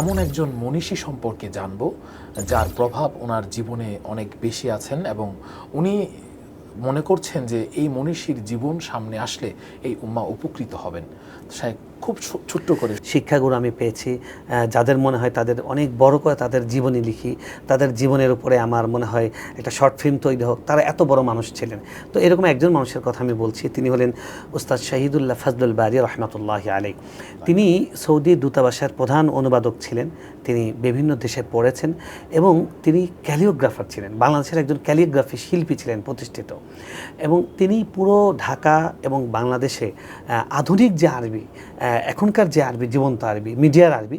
এমন একজন মনীষী সম্পর্কে জানব, যার প্রভাব ওনার জীবনে অনেক বেশি আছেন এবং উনি মনে করছেন যে এই মনীষীর জীবন সামনে আসলে এই উম্মা উপকৃত হবেন। সাহেব খুব ছোট্ট করে। শিক্ষাগুরু আমি পেয়েছি যাদের মনে হয় তাদের অনেক বড় করে তাদের জীবনী লিখি, তাদের জীবনের উপরে আমার মনে হয় একটা শর্ট ফিল্ম তৈরি হোক, তারা এত বড় মানুষ ছিলেন। তো এরকম একজন মানুষের কথা আমি বলছি, তিনি হলেন উস্তাদ শাহিদুল্লাহ ফাজলুল বারি রহমতুল্লাহ আলী তিনি সৌদি দূতাবাসের প্রধান অনুবাদক ছিলেন, তিনি বিভিন্ন দেশে পড়েছেন এবং তিনি ক্যালিওগ্রাফার ছিলেন, বাংলাদেশের একজন ক্যালিওগ্রাফি শিল্পী ছিলেন প্রতিষ্ঠিত। এবং তিনি পুরো ঢাকা এবং বাংলাদেশে আধুনিক যে আরবি এখনকার যে আরবি জীবন্ত আরবি মিডিয়ার আরবি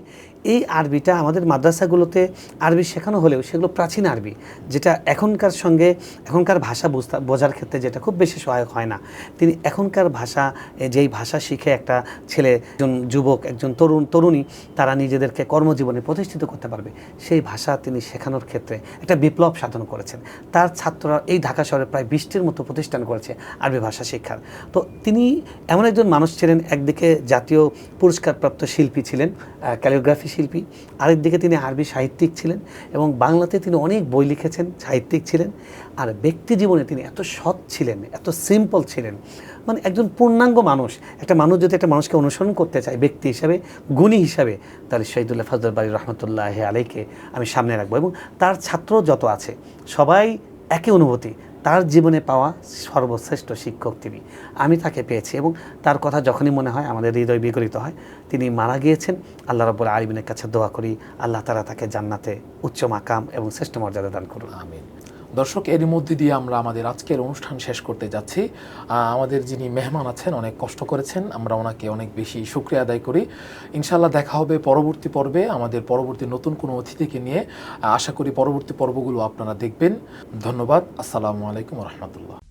এই আরবিটা আমাদের মাদ্রাসাগুলোতে আরবি শেখানো হলেও সেগুলো প্রাচীন আরবি, যেটা এখনকার সঙ্গে এখনকার ভাষা বুঝতে, বোঝার ক্ষেত্রে যেটা খুব বেশি সহায়ক হয় না। তিনি এখনকার ভাষা যেই ভাষা শিখে একটা ছেলে, একজন যুবক, একজন তরুণ, তরুণী, তারা নিজেদেরকে কর্মজীবনে প্রতিষ্ঠিত করতে পারবে। সেই ভাষা তিনি শেখানোর ক্ষেত্রে একটা বিপ্লব সাধন করেছেন। তার ছাত্ররা এই ঢাকা শহরে প্রায় বিশটির মতো প্রতিষ্ঠান করেছে আরবি ভাষা শিক্ষার। তো তিনি এমন একজন মানুষ ছিলেন, একদিকে জাতীয় পুরস্কারপ্রাপ্ত শিল্পী ছিলেন ক্যালিওগ্রাফি শিল্পী আরেকদিকে তিনি আরবি সাহিত্যিক ছিলেন এবং বাংলাতে তিনি অনেক বই লিখেছেন, সাহিত্যিক ছিলেন। আর ব্যক্তি জীবনে তিনি এত সৎ ছিলেন, এত সিম্পল ছিলেন। মানে একজন পূর্ণাঙ্গ মানুষ। একটা মানুষ যদি একটা মানুষকে অনুসরণ করতে চায়, ব্যক্তি হিসাবে, গুণী হিসাবে, তাহলে শহীদুল্লাহ ফজল বাড়ি রহমতুল্লাহ আলাইকে আমি সামনে রাখব। এবং তার ছাত্র যত আছে, সবাই একই অনুভূতি তার জীবনে পাওয়া সর্বশ্রেষ্ঠ শিক্ষক তিনি। আমি তাকে পেয়েছি এবং তার কথা যখনই মনে হয় আমাদের হৃদয় বিগলিত হয়, তিনি মারা গিয়েছেন। আল্লাহ রব্বুল আলমিনের কাছে দোয়া করি, আল্লাহ তারা তাকে জান্নাতে উচ্চ মাকাম এবং শ্রেষ্ঠ মর্যাদা দান করুন। আমিন। দর্শক, এরই মধ্যে দিয়ে আমরা আমাদের আজকের অনুষ্ঠান শেষ করতে যাচ্ছি। আমাদের যিনি মেহমান আছেন, অনেক কষ্ট করেছেন। আমরা ওনাকে অনেক বেশি শুক্রিয়া আদায় করি। ইনশাল্লাহ দেখা হবে পরবর্তী পর্বে আমাদের পরবর্তী নতুন কোনো অতিথিকে নিয়ে। আশা করি পরবর্তী পর্বগুলো আপনারা দেখবেন। ধন্যবাদ। আসসালামু আলাইকুম রহমতুল্লাহ।